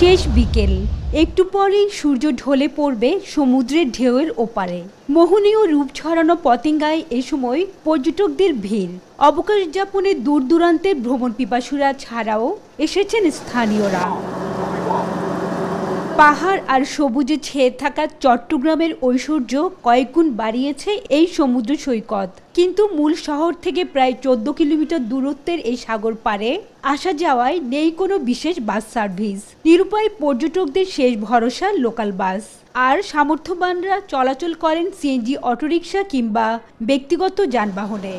শেষ বিকেল। একটু পরেই সূর্য ঢলে পড়বে সমুদ্রের ঢেউয়ের ওপারে। মোহনীয় রূপ ছড়ানো পতেঙ্গায় এ সময় পর্যটকদের ভিড়। অবকাশ যাপনে দূর দূরান্তের ভ্রমণ পিপাসুরা ছাড়াও এসেছেন স্থানীয়রা। পাহাড় আর সবুজে ছেয়ে থাকা চট্টগ্রামের ঐশ্বর্য কয়েকগুণ বাড়িয়েছে এই সমুদ্র সৈকত। কিন্তু মূল শহর থেকে প্রায় চোদ্দ কিলোমিটার দূরত্বের এই সাগর পারে আসা যাওয়ায় নেই কোনো বিশেষ বাস সার্ভিস। নিরুপায় পর্যটকদের শেষ ভরসা লোকাল বাস। আর সামর্থ্যবানরা চলাচল করেন সিএনজি অটোরিকশা কিংবা ব্যক্তিগত যানবাহনে।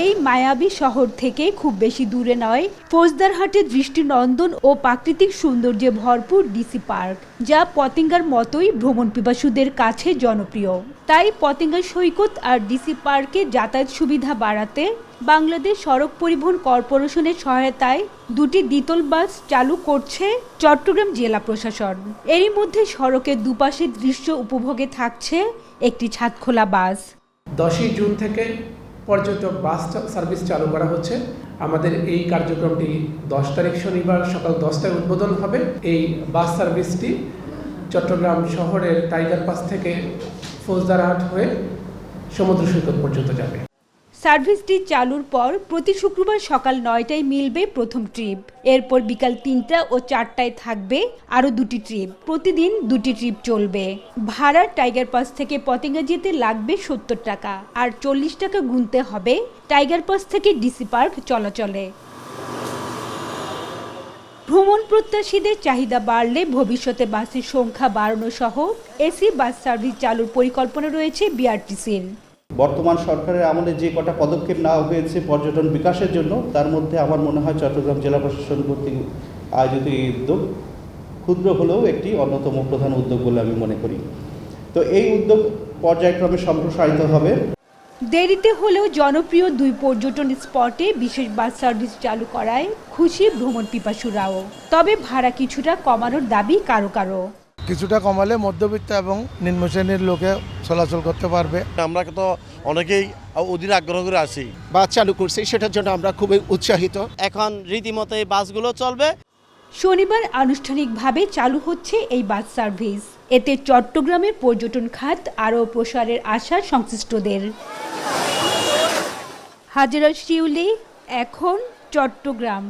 এই মায়াবী শহর থেকে খুব বেশি দূরে নয় ফৌজদারহাটের দৃষ্টিনন্দন ও প্রাকৃতিক সৌন্দর্যে ভরপুর ডিসি পার্ক, যা পতেঙ্গার মতোই ভ্রমণ পিপাসুদের কাছে জনপ্রিয়। তাই পতেঙ্গা সৈকত আর ডিসি পার্কে যাতায়াত সুবিধা বাড়াতে বাংলাদেশ সড়ক পরিবহন কর্পোরেশনের সহায়তায় দুটি দ্বিতল বাস চালু করছে চট্টগ্রাম জেলা প্রশাসন। এরই মধ্যে সড়কের দুপাশে দৃশ্য উপভোগে থাকছে একটি ছাদখোলা বাস। দশই জুন থেকে পর্যটক বাস সার্ভিস চালু করা হচ্ছে। আমাদের এই কার্যক্রমটি দশ তারিখ শনিবার সকাল দশটায় উদ্বোধন হবে। এই বাস সার্ভিসটি চট্টগ্রাম শহরের টাইগার পাস থেকে ফৌজদারহাট হয়ে সমুদ্র সৈকত পর্যন্ত যাবে। সার্ভিসটি চালুর পর প্রতি শুক্রবার সকাল নয়টায় মিলবে প্রথম ট্রিপ। এরপর বিকাল তিনটা ও চারটায় থাকবে আরও দুটি ট্রিপ। প্রতিদিন দুটি ট্রিপ চলবে। ভাড়া টাইগার পাস থেকে পতেঙ্গা যেতে লাগবে সত্তর টাকা। আর চল্লিশ টাকা গুনতে হবে টাইগার পাস থেকে ডিসি পার্ক চলাচলে। ভ্রমণ প্রত্যাশীদের চাহিদা বাড়লে ভবিষ্যতে বাসের সংখ্যা বাড়ানো সহ এসি বাস সার্ভিস চালুর পরিকল্পনা রয়েছে বিআরটিসির। বর্তমান সরকারের আমলে যে কটা পদক্ষেপ নেওয়া হয়েছে পর্যটন বিকাশের জন্য, তার মধ্যে আমার মনে হয় চট্টগ্রাম জেলা প্রশাসন কর্তৃক আয়োজিত এই উদ্যোগ ক্ষুদ্র হলেও একটি অন্যতম প্রধান উদ্যোগ বলে আমি মনে করি। তো এই উদ্যোগ পর্যায়ক্রমে সম্প্রসারিত হবে। দেরিতে হলেও জনপ্রিয় দুই পর্যটন স্পটে বিশেষ বাস সার্ভিস চালু করায় খুশি ভ্রমণ পিপাসুরাও তবে ভাড়া কিছুটা কমানোর দাবি কারও কারও। কিছুটা কমালে মধ্যবিত্ত এবং নিম্ন শ্রেণির লোকে চলাচল করতে পারবে। আমরা তো অনেকেই অধীর আগ্রহ করে আছি। বাস চালু করছি সেটার জন্য আমরা খুবই উৎসাহিত। এখন রীতিমতো এই বাসগুলো চলবে। শনিবার আনুষ্ঠানিকভাবে চালু হচ্ছে এই বাস সার্ভিস। এতে চট্টগ্রামের পর্যটন খাত আরও প্রসারের আশা সংশ্লিষ্টদের। হাজারা শিউলি এখন চট্টগ্রাম।